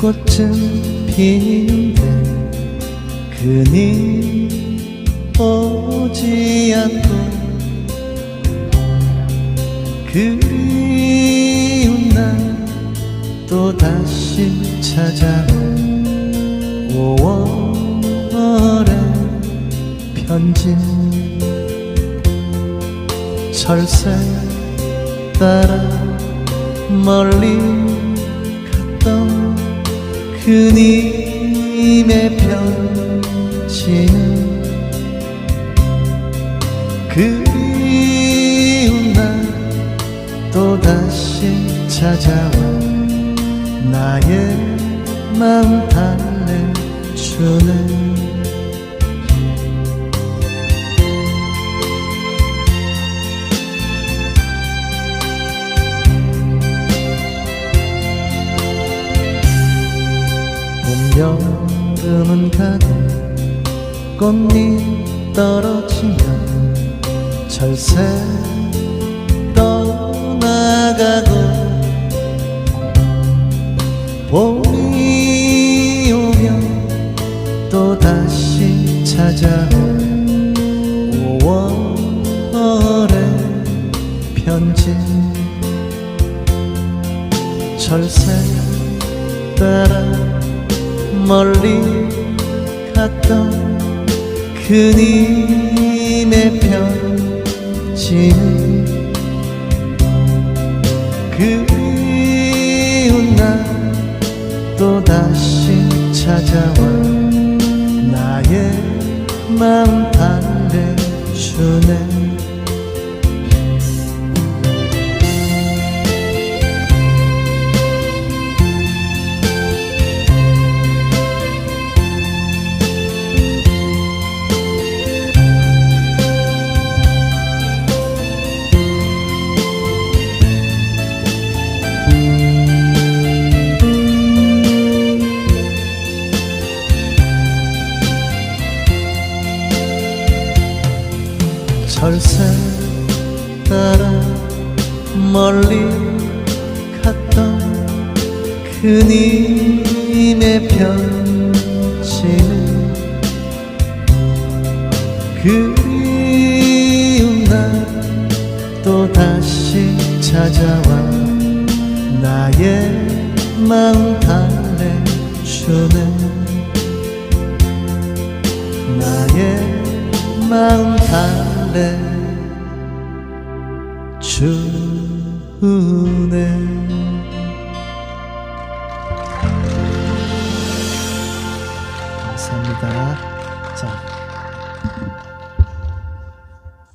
꽃은 피는데 그니 오지 않고 그리운 날 또 다시 찾아온 5월의 편지. 철새 따라 멀리 갔던 그님의 편지는 그리운 날 또 다시 찾아와 나의 마음 달래주네 여름은 가도 꽃잎 떨어지면 철새 떠나가고 봄이 오면 또 다시 찾아온 5월의 편지. 철새 따라 멀리 갔던 그님의 편지는 그리운 날 또 다시 찾아와 나의 마음 달래주네 철새 따라 멀리 갔던 그님의 편지는 그리운 날 또 다시 찾아와 나의 마음 달래주네 나의 마음 달 래 주네 감사합니다. 자